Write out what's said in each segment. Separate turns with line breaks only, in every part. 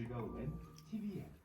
즐거움은 TV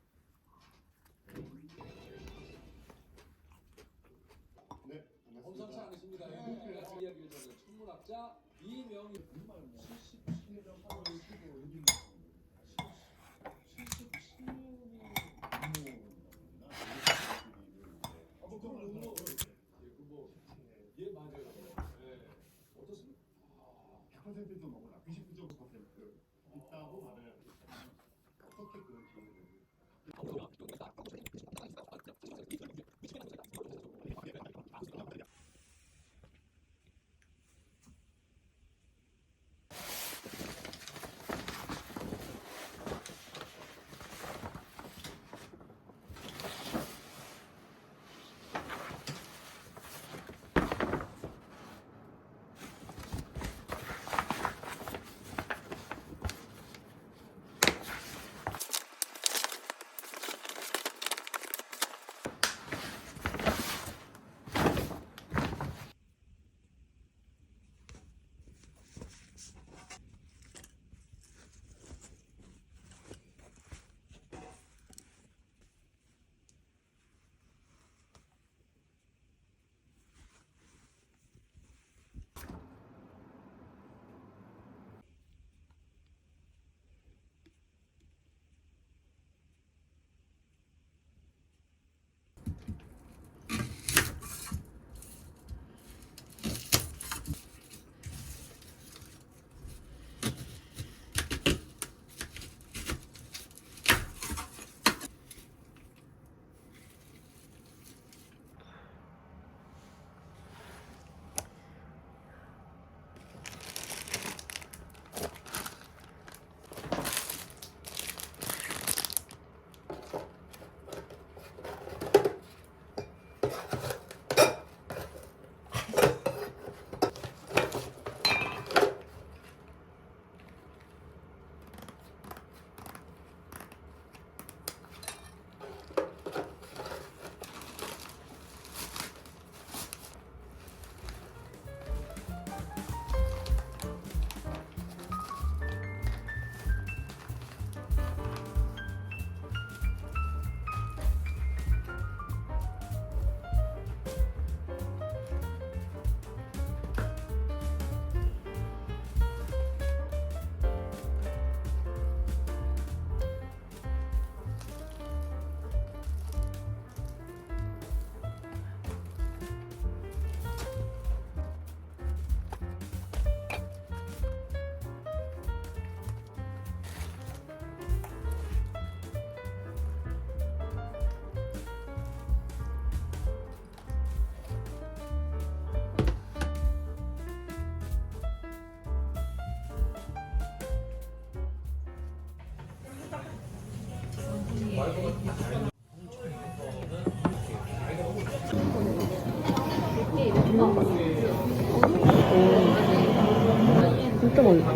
진짜 맛있다.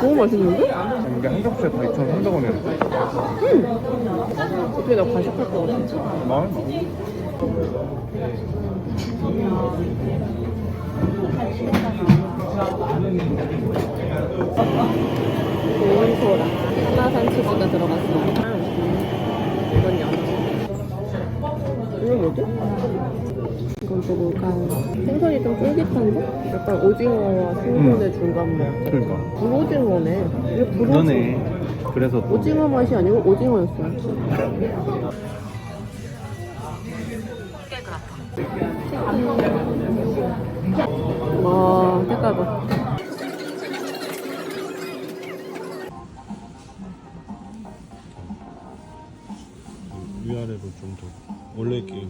너무 맛있는데?
이게 한 접시에 다 2,300원이었는데
어떻게 나 과식할 것 같아.
마음에.
치즈가 들어갔어. 이건 연어. 이건 뭐지? 이건 또 뭘까요? 생선이 좀 쫄깃한데? 약간 오징어와 생선의 중간 맛.
그러니까
불오징어네. 이게 불오징어.
그러네 그래서 또
오징어 맛이 아니고 오징어였어. 와, 색깔 봐.
원래 이렇게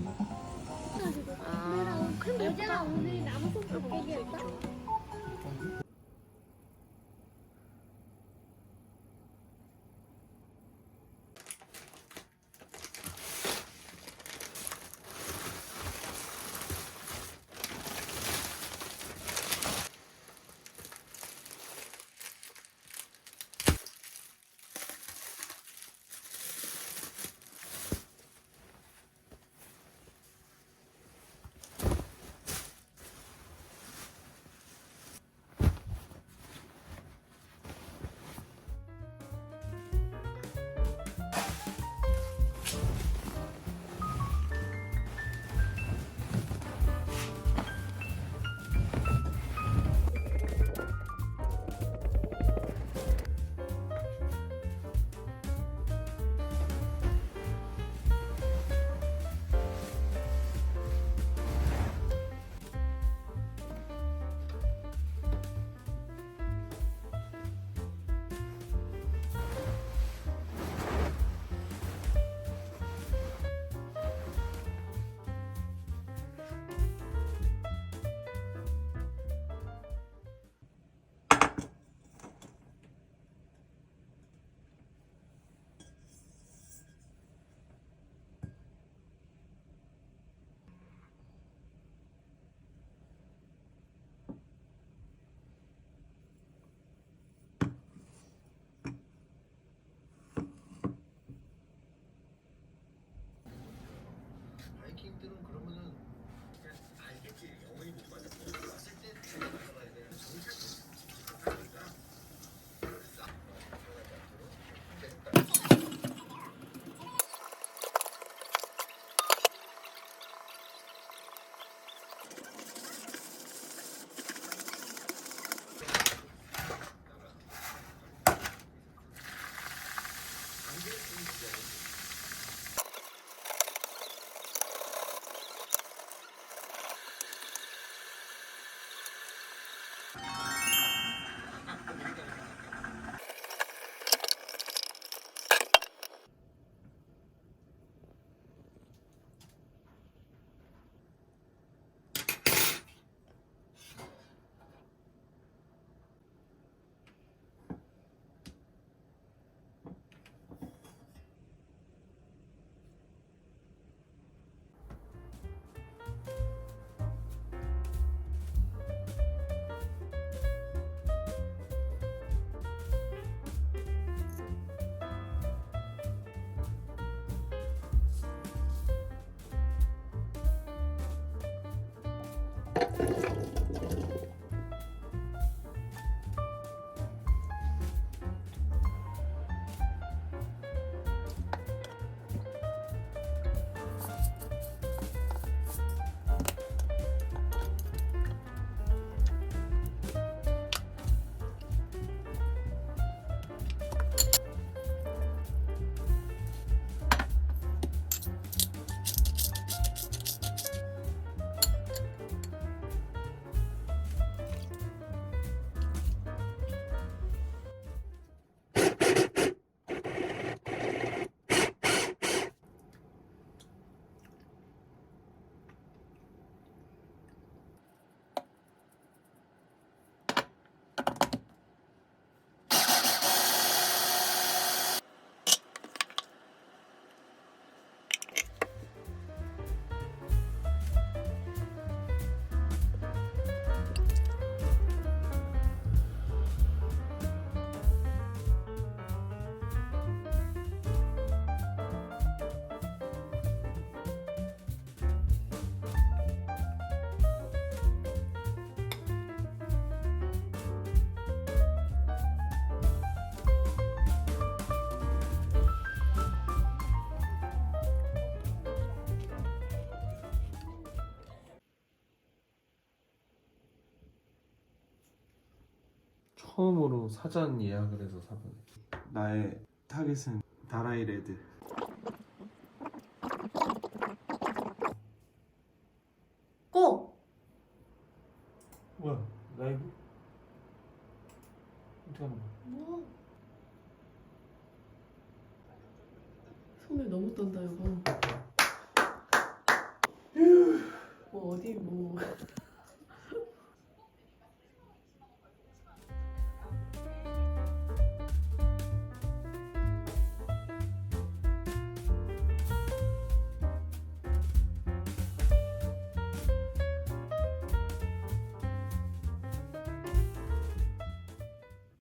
처음으로 사전 예약을 해서 사본 나의 타겟은 다라이 레드
고!
뭐야 라이브? 어떻게 하는 거야? 뭐?
손을 너무 떤다 이거. 뭐 어디 뭐.